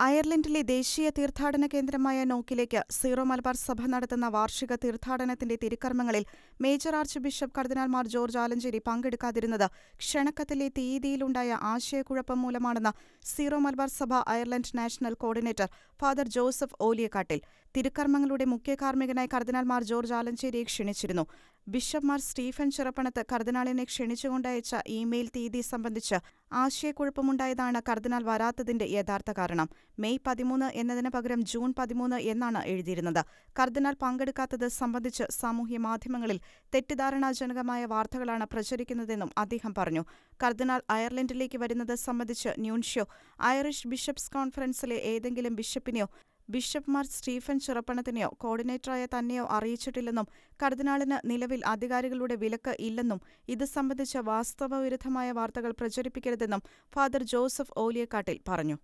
അയർലൻഡിലെ ദേശീയ തീർത്ഥാടന കേന്ദ്രമായ നോക്കിലേക്ക് സീറോ മലബാർ സഭ നടത്തുന്ന വാർഷിക തീർത്ഥാടനത്തിന്റെ തിരുക്കർമ്മങ്ങളിൽ major arch bishop cardinal Mar George Alencherry പങ്കെടുക്കാതിരുന്നത് ക്ഷണക്കത്തിലെ തീയതിയിലുണ്ടായ ആശയക്കുഴപ്പം മൂലമാണെന്ന് Syro Malabar Sabha Ireland national coordinator father Joseph Oliyakkattil തിരുക്കർമ്മങ്ങളുടെ മുഖ്യ കാർമ്മികനായി കർദിനാൾ മാർ ജോർജ് ആലഞ്ചേരിയെ ക്ഷണിച്ചിരുന്നു. ബിഷപ്പ് മാർ സ്റ്റീഫൻ ചിറപ്പണത്ത് കർദിനാളിനെ ക്ഷണിച്ചുകൊണ്ടയച്ച ഇമെയിൽ തീയതി സംബന്ധിച്ച് ആശയക്കുഴപ്പമുണ്ടായതാണ് കർദിനാൾ വരാത്തതിന്റെ യഥാർത്ഥ കാരണം. മെയ് പതിമൂന്ന് എന്നതിന് പകരം ജൂൺ പതിമൂന്ന് എന്നാണ് എഴുതിയിരുന്നത്. കർദിനാൾ പങ്കെടുക്കാത്തത് സംബന്ധിച്ച് സാമൂഹ്യ മാധ്യമങ്ങളിൽ തെറ്റിദ്ധാരണാജനകമായ വാർത്തകളാണ് പ്രചരിക്കുന്നതെന്നും അദ്ദേഹം പറഞ്ഞു. കർദിനാൾ അയർലൻഡിലേക്ക് വരുന്നത് സംബന്ധിച്ച് ന്യൂൻഷ്യോ ഐറിഷ് ബിഷപ്സ് കോൺഫറൻസിലെ ഏതെങ്കിലും ബിഷപ്പിനെയോ ബിഷപ്പ് മാർ സ്റ്റീഫൻ ചിറപ്പണത്തിനെയോ കോർഡിനേറ്ററായ തന്നെയോ അറിയിച്ചിട്ടില്ലെന്നും കർദിനാളിന് നിലവിൽ അധികാരികളുടെ വിലക്ക് ഇല്ലെന്നും ഇത് സംബന്ധിച്ച വാസ്തവവിരുദ്ധമായ വാർത്തകൾ പ്രചരിപ്പിക്കരുതെന്നും ഫാദർ ജോസഫ് ഓലിയക്കാട്ടിൽ പറഞ്ഞു.